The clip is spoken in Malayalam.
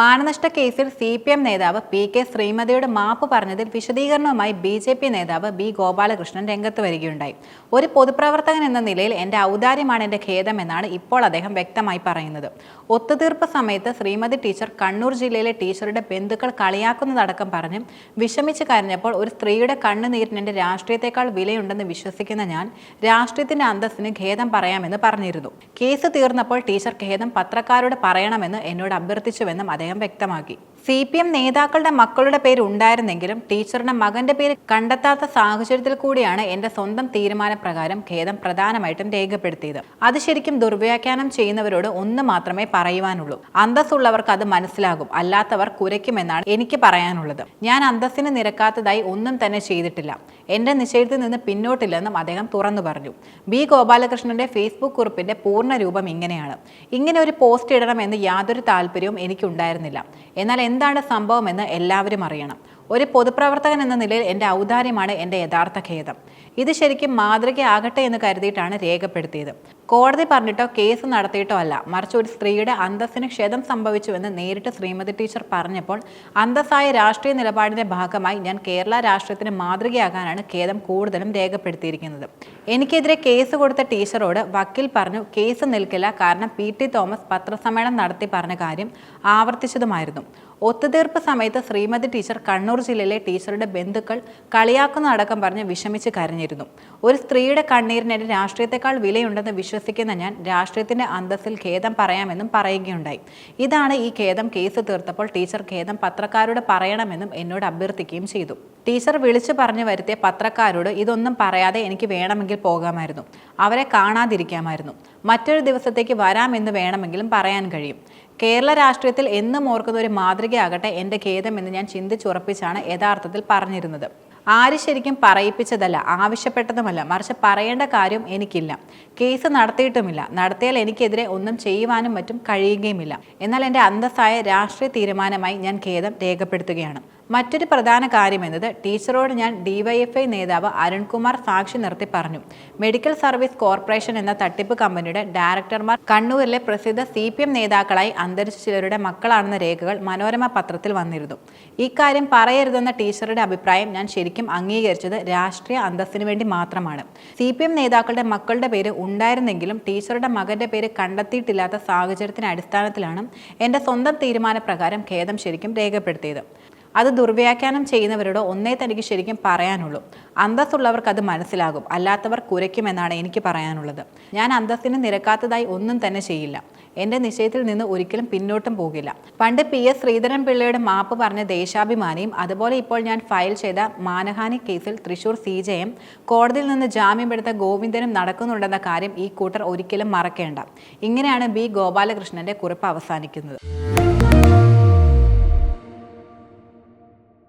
മാനനഷ്ട കേസിൽ സി പി എം നേതാവ് പി കെ ശ്രീമതിയുടെ മാപ്പ് പറഞ്ഞതിൽ വിശദീകരണവുമായി ബി ജെ പി നേതാവ് ബി ഗോപാലകൃഷ്ണൻ രംഗത്ത് വരികയുണ്ടായി. ഒരു പൊതുപ്രവർത്തകൻ എന്ന നിലയിൽ എന്റെ ഔദാര്യമാണ് എന്റെ ഖേദമെന്നാണ് ഇപ്പോൾ അദ്ദേഹം വ്യക്തമായി പറയുന്നത്. ഒത്തുതീർപ്പ് സമയത്ത് ശ്രീമതി ടീച്ചർ കണ്ണൂർ ജില്ലയിലെ ടീച്ചറുടെ ബന്ധുക്കൾ കളിയാക്കുന്നതടക്കം പറഞ്ഞ് വിഷമിച്ച് കരഞ്ഞപ്പോൾ ഒരു സ്ത്രീയുടെ കണ്ണുനീരിന് എന്റെ രാഷ്ട്രീയത്തെക്കാൾ വിലയുണ്ടെന്ന് വിശ്വസിക്കുന്ന ഞാൻ രാഷ്ട്രീയത്തിന്റെ അന്തസ്സിന് ഖേദം പറയാമെന്ന് പറഞ്ഞിരുന്നു. കേസ് തീർന്നപ്പോൾ ടീച്ചർ ഖേദം പത്രക്കാരോട് പറയണമെന്ന് എന്നോട് അഭ്യർത്ഥിച്ചുവെന്നും അദ്ദേഹം വ്യക്തമാക്കി സി പി എം നേതാക്കളുടെ മക്കളുടെ പേര് ഉണ്ടായിരുന്നെങ്കിലും ടീച്ചറുടെ മകന്റെ പേര് കണ്ടെത്താത്ത സാഹചര്യത്തിൽ കൂടിയാണ് എന്റെ സ്വന്തം തീരുമാനപ്രകാരം ഖേദം പ്രധാനമായിട്ടും രേഖപ്പെടുത്തിയത്. അത് ശരിക്കും ദുർവ്യാഖ്യാനം ചെയ്യുന്നവരോട് ഒന്ന് മാത്രമേ പറയുവാനുള്ളൂ. അന്തസ്സുള്ളവർക്ക് അത് മനസ്സിലാകും. അല്ലാത്തവർ കുരയ്ക്കുമെന്നാണ് എനിക്ക് പറയാനുള്ളത്. ഞാൻ അന്തസ്സിന് നിരക്കാത്തതായി ഒന്നും തന്നെ ചെയ്തിട്ടില്ല. എന്റെ നിശ്ചയത്തിൽ നിന്ന് പിന്നോട്ടില്ലെന്നും അദ്ദേഹം തുറന്നു പറഞ്ഞു. ബി ഗോപാലകൃഷ്ണന്റെ ഫേസ്ബുക്ക് കുറിപ്പിന്റെ പൂർണ രൂപം ഇങ്ങനെയാണ്. ഇങ്ങനെ ഒരു പോസ്റ്റ് ഇടണമെന്ന് യാതൊരു താല്പര്യവും എനിക്കുണ്ടായിരുന്നില്ല. എന്നാൽ എന്താണ് സംഭവമെന്ന് എല്ലാവരും അറിയണം. ഒരു പൊതുപ്രവർത്തകൻ എന്ന നിലയിൽ എന്റെ ഔദാര്യമാണ് എന്റെ യഥാർത്ഥ ഖേദം. ഇത് ശരിക്കും മാതൃകയാകട്ടെ എന്ന് കരുതിയിട്ടാണ് രേഖപ്പെടുത്തിയത്. കോടതി പറഞ്ഞിട്ടോ കേസ് നടത്തിയിട്ടോ അല്ല. മറിച്ച് ഒരു സ്ത്രീയുടെ അന്തസ്സിന് ക്ഷതം സംഭവിച്ചുവെന്ന് നേരിട്ട് ശ്രീമതി ടീച്ചർ പറഞ്ഞപ്പോൾ അന്തസ്സായ രാഷ്ട്രീയ നിലപാടിന്റെ ഭാഗമായി ഞാൻ കേരള രാഷ്ട്രീയത്തിന് മാതൃകയാകാനാണ് ഖേദം കൂടുതലും രേഖപ്പെടുത്തിയിരിക്കുന്നത്. എനിക്കെതിരെ കേസ് കൊടുത്ത ടീച്ചറോട് വക്കീൽ പറഞ്ഞു കേസ് നിൽക്കില്ല. കാരണം പി ടി തോമസ് പത്രസമ്മേളനം നടത്തി പറഞ്ഞ കാര്യം ആവർത്തിച്ചതുമായിരുന്നു. ഒത്തുതീർപ്പ് സമയത്ത് ശ്രീമതി ടീച്ചർ കണ്ണൂർ ജില്ലയിലെ ടീച്ചറുടെ ബന്ധുക്കൾ കളിയാക്കുന്ന അടക്കം പറഞ്ഞ് വിഷമിച്ച് കരഞ്ഞിരുന്നു. ഒരു സ്ത്രീയുടെ കണ്ണീരിന് രാഷ്ട്രീയത്തെക്കാൾ വിലയുണ്ടെന്ന് വിശ്വസിക്കുന്ന ഞാൻ രാഷ്ട്രീയത്തിന്റെ അന്തസ്സിൽ ഖേദം പറയാമെന്നും പറയുകയുണ്ടായി. ഇതാണ് ഈ ഖേദം കേസ് തീർത്തപ്പോൾ ടീച്ചർ ഖേദം പത്രക്കാരോട് പറയണമെന്നും എന്നോട് അഭ്യർത്ഥിക്കുകയും ചെയ്തു. ടീച്ചർ വിളിച്ചു പറഞ്ഞു വരുത്തിയ പത്രക്കാരോട് ഇതൊന്നും പറയാതെ എനിക്ക് വേണമെങ്കിൽ പോകാമായിരുന്നു. അവരെ കാണാതിരിക്കാമായിരുന്നു. മറ്റൊരു ദിവസത്തേക്ക് വരാമെന്ന് വേണമെങ്കിലും പറയാൻ കഴിയും. കേരള രാഷ്ട്രീയത്തിൽ എന്നും ഓർക്കുന്ന ഒരു മാതൃകയാകട്ടെ എന്റെ ഖേദം എന്ന് ഞാൻ ചിന്തിച്ചുറപ്പിച്ചാണ് യഥാർത്ഥത്തിൽ പറഞ്ഞിരുന്നത്. ആര് ശരിക്കും പറയിപ്പിച്ചതല്ല ആവശ്യപ്പെട്ടതുമല്ല മറിച്ച് പറയേണ്ട കാര്യം എനിക്കില്ല. കേസ് നടത്തിയിട്ടുമില്ല. നടത്തിയാൽ എനിക്കെതിരെ ഒന്നും ചെയ്യുവാനും മറ്റും കഴിയുകയുമില്ല. എന്നാൽ എന്റെ അന്തസ്സായ രാഷ്ട്രീയ തീരുമാനമായി ഞാൻ ഖേദം രേഖപ്പെടുത്തുകയാണ്. മറ്റൊരു പ്രധാന കാര്യം എന്നത് ടീച്ചറോട് ഞാൻ ഡിവൈഎഫ്ഐ നേതാവ് അരുൺകുമാർ സാക്ഷി നിർത്തി പറഞ്ഞു. മെഡിക്കൽ സർവീസ് കോർപ്പറേഷൻ എന്ന തട്ടിപ്പ് കമ്പനിയുടെ ഡയറക്ടർമാർ കണ്ണൂരിലെ പ്രസിദ്ധ സി പി എം നേതാക്കളായി അന്തരിച്ച ചിലരുടെ മക്കളാണെന്ന രേഖകൾ മനോരമ പത്രത്തിൽ വന്നിരുന്നു. ഇക്കാര്യം പറയരുതെന്ന ടീച്ചറുടെ അഭിപ്രായം ഞാൻ ശരിക്കും അംഗീകരിച്ചത് രാഷ്ട്രീയ അന്തസ്സിന് വേണ്ടി മാത്രമാണ്. സി പി എം നേതാക്കളുടെ മക്കളുടെ പേര് ഉണ്ടായിരുന്നെങ്കിലും ടീച്ചറുടെ മകന്റെ പേര് കണ്ടെത്തിയിട്ടില്ലാത്ത സാഹചര്യത്തിന് അടിസ്ഥാനത്തിലാണ് എന്റെ സ്വന്തം തീരുമാനപ്രകാരം ഖേദം ശരിക്കും രേഖപ്പെടുത്തിയത്. അത് ദുർവ്യാഖ്യാനം ചെയ്യുന്നവരോട് ഒന്നേ തനിക്ക് ശരിക്കും പറയാനുള്ളൂ. അന്തസ്സുള്ളവർക്ക് അത് മനസ്സിലാകും. അല്ലാത്തവർ കുരയ്ക്കുമെന്നാണ് എനിക്ക് പറയാനുള്ളത്. ഞാൻ അന്തസ്സിന് നിരക്കാത്തതായി ഒന്നും തന്നെ ചെയ്യില്ല. എന്റെ നിശ്ചയത്തിൽ നിന്ന് ഒരിക്കലും പിന്നോട്ടും പോകില്ല. പണ്ട് പി. എസ്. ശ്രീധരൻ പിള്ളയുടെ മാപ്പ് പറഞ്ഞ ദേശാഭിമാനിയും അതുപോലെ ഇപ്പോൾ ഞാൻ ഫയൽ ചെയ്ത മാനഹാനി കേസിൽ തൃശൂർ സി. ജെയും കോടതിയിൽ നിന്ന് ജാമ്യമെടുത്ത ഗോവിന്ദനും നടക്കുന്നുണ്ടെന്ന കാര്യം ഈ കൂട്ടർ ഒരിക്കലും മറക്കേണ്ട. ഇങ്ങനെയാണ് ബി. ഗോപാലകൃഷ്ണന്റെ കുറിപ്പ് അവസാനിക്കുന്നത്.